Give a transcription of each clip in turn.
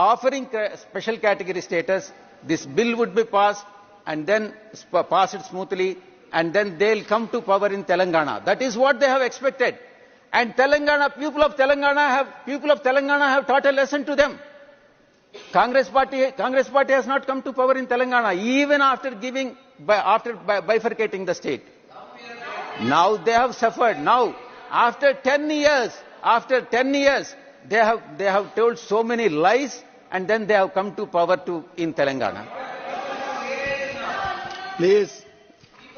offering special category status, this bill would be passed and then pass it smoothly and then they'll come to power in Telangana. That is what they have expected. And Telangana, people of Telangana have, people of Telangana have taught a lesson to them. Congress party, Congress party has not come to power in Telangana even after giving, after bi- bifurcating the state. Now they have suffered. Now, after 10 years, after 10 years, they have, they have told so many lies and then they have come to power to, in Telangana. Please,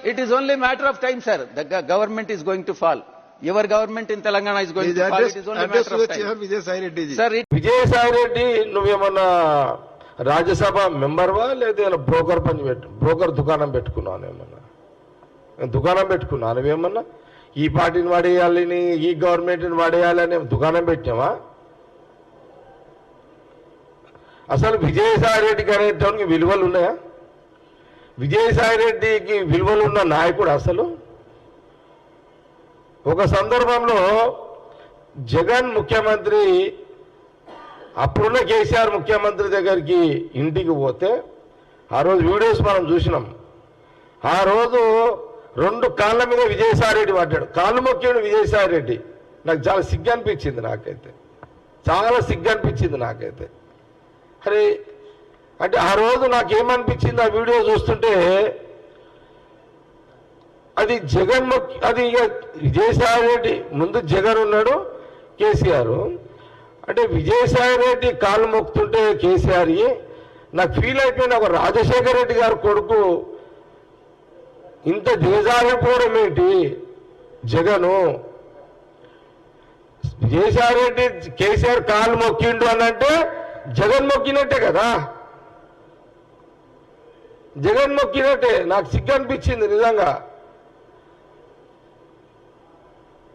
It is only a matter of time, sir. The go- government is going to fall. Your government in Telangana is going please to fall. It is only a matter of time. Vijay Sai Reddy. Sir, it, Vijayasai Reddy నువ్వేమన్నా రాజ్యసభ మెంబర్వా లేదా ఏమన్నా broker పని పెట్టు broker దుకాణం పెట్టుకున్నావు ఏమన్నా దుకాణం పెట్టుకున్నావు నువ్వేమన్నా ఈ పార్టీని వాడేయాలని ఈ గవర్నమెంట్ని వాడేయాలని దుకాణం పెట్టావా అసలు విజయసాయి రెడ్డికి అనేటానికి విలువలు ఉన్నాయా? విజయసాయి రెడ్డికి విలువలు ఉన్న నాయకుడు అసలు? ఒక సందర్భంలో జగన్ ముఖ్యమంత్రి అప్పుడున్న కేసీఆర్ ముఖ్యమంత్రి దగ్గరికి ఇంటికి పోతే ఆ రోజు వీడియోస్ మనం చూసినాం. ఆ రోజు రెండు కాళ్ళ మీద విజయసాయి రెడ్డి పడ్డాడు. కాళ్ళు మొక్కాడు విజయసాయి రెడ్డి నాకు చాలా సిగ్గు అనిపించింది నాకైతే. చాలా సిగ్గు అనిపించింది నాకైతే. అరే అంటే ఆ రోజు నాకేమనిపించింది ఆ వీడియో చూస్తుంటే అది జగన్ మొక్కి అది ఇక విజయసాయి రెడ్డి ముందు జగన్ ఉన్నాడు కేసీఆర్. అంటే విజయసాయి రెడ్డి కాలు మొక్కుతుంటే కేసీఆర్ నాకు ఫీల్ అయిపోయిన ఒక రాజశేఖర రెడ్డి గారి కొడుకు. ఇంత దిగజారిపోవడం ఏంటి? జగను. విజయసాయి రెడ్డి కేసీఆర్ కాలు మొక్కిండు అని అంటే జగన్ మొక్కినట్టే కదా? జగన్ మొక్కినట్టే నాకు సిగ్గు అనిపించింది నిజంగా.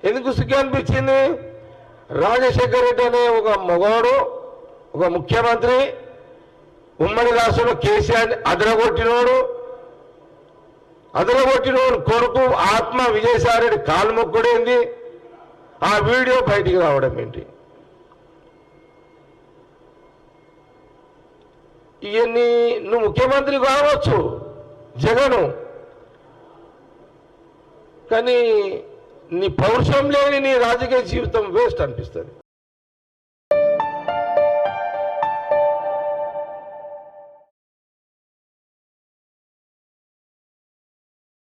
ఎందుకు సిగ్గు అనిపించింది రాజశేఖర రెడ్డి అనే ఒక మగవాడు ఒక ముఖ్యమంత్రి ఉమ్మడి రాష్ట్రంలో కేసీఆర్ అదరగొట్టినోడు అదరగొట్టినోడు కొడుకు ఆత్మ విజయసాయి రెడ్డి కాలు మొక్కుడేంది? ఆ వీడియో బయటికి రావడం ఏంటి? ఇవన్నీ నువ్వు ముఖ్యమంత్రి కావచ్చు జగను. కానీ నీ పౌరుషం లేని నీ రాజకీయ జీవితం వేస్ట్ అనిపిస్తుంది.